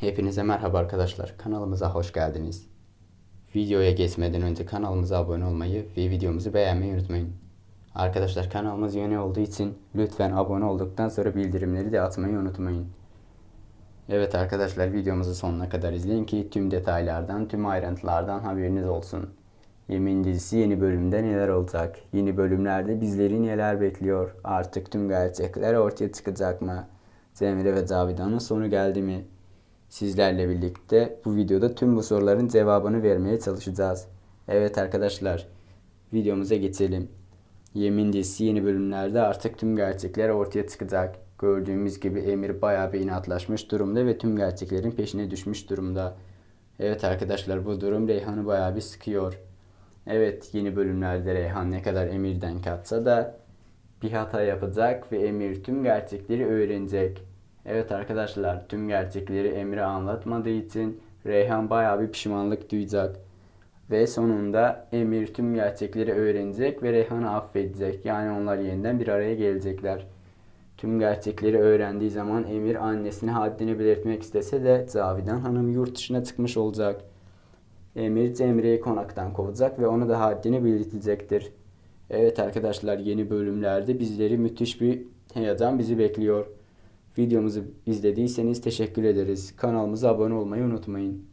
Hepinize merhaba arkadaşlar. Kanalımıza hoş geldiniz. Videoya geçmeden önce kanalımıza abone olmayı ve videomuzu beğenmeyi unutmayın. Arkadaşlar kanalımız yeni olduğu için lütfen abone olduktan sonra bildirimleri de atmayı unutmayın. Evet arkadaşlar videomuzu sonuna kadar izleyin ki tüm detaylardan, tüm ayrıntılardan haberiniz olsun. Yemin dizisi yeni bölümde neler olacak? Yeni bölümlerde bizleri neler bekliyor? Artık tüm gerçekler ortaya çıkacak mı? Cemre ve Cavidan'ın sonu geldi mi? Sizlerle birlikte bu videoda tüm bu soruların cevabını vermeye çalışacağız. Evet arkadaşlar, videomuza geçelim. Yemin dizisi yeni bölümlerde artık tüm gerçekler ortaya çıkacak. Gördüğümüz gibi Emir bayağı bir inatlaşmış durumda ve tüm gerçeklerin peşine düşmüş durumda. Evet arkadaşlar bu durum Reyhan'ı bayağı bir sıkıyor. Evet yeni bölümlerde Reyhan ne kadar Emir'den katsa da bir hata yapacak ve Emir tüm gerçekleri öğrenecek. Evet arkadaşlar tüm gerçekleri Emir'e anlatmadığı için Reyhan bayağı bir pişmanlık duyacak. Ve sonunda Emir tüm gerçekleri öğrenecek ve Reyhan'ı affedecek. Yani onlar yeniden bir araya gelecekler. Tüm gerçekleri öğrendiği zaman Emir annesine haddini belirtmek istese de Cavidan Hanım yurt dışına çıkmış olacak. Emir Cemre'yi konaktan kovacak ve ona da haddini belirtecektir. Evet arkadaşlar yeni bölümlerde bizleri müthiş bir heyecan bizi bekliyor. Videomuzu izlediyseniz teşekkür ederiz. Kanalımıza abone olmayı unutmayın.